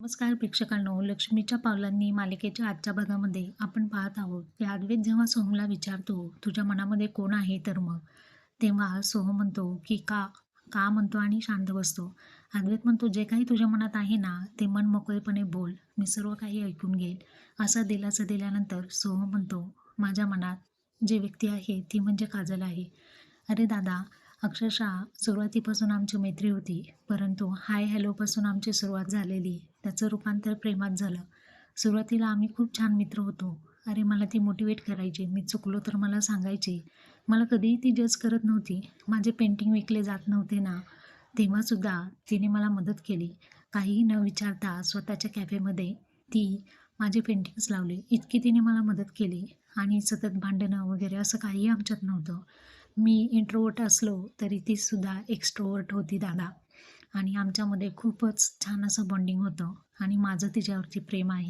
नमस्कार प्रेक्षकांनो लक्ष्मीच्या पावलांनी मालिकेच्या आजच्या भागामध्ये आपण पाहत आहोत. की अद्वैत जेव्हा सोहमला विचारतो तुझ्या मनामध्ये कोण आहे? तर मग? तेव्हा सोहम म्हणतो की का का म्हणतो आणि शांत बसतो. अद्वैत म्हणतो जे काही तुझ्या मनात आहे ना ते मन मोकळेपणे बोल. मी सर्व काही ऐकून घेईल. असा दिलासा दिल्यानंतर सोहम म्हणतो माझ्या मनात जी व्यक्ती आहे ती म्हणजे काजल आहे. अरे दादा अक्षरशः सुरुवातीपासून आमची मैत्री होती परंतु हाय हॅलोपासून आमची सुरुवात झालेली त्याचं रूपांतर प्रेमात झालं. सुरुवातीला आम्ही खूप छान मित्र होतो. अरे मला ती मोटिवेट करायची मी चुकलो तर मला सांगायची. मला कधीही ती जज करत नव्हती. माझे पेंटिंग विकले जात नव्हते ना. तेव्हासुद्धा तिने मला मदत केली. काहीही न विचारता स्वतःच्या कॅफेमध्ये ती माझे पेंटिंग्स लावले. इतकी तिने मला मदत केली. आणि सतत भांडणं वगैरे असं काहीही आमच्यात नव्हतं. मी इंट्रोवर्ट असलो तरी तीसुद्धा एक्स्ट्रोवर्ट होती दादा. आणि आमच्यामध्ये खूपच छान असं बॉन्डिंग होतं. आणि माझं तिच्यावरती प्रेम आहे.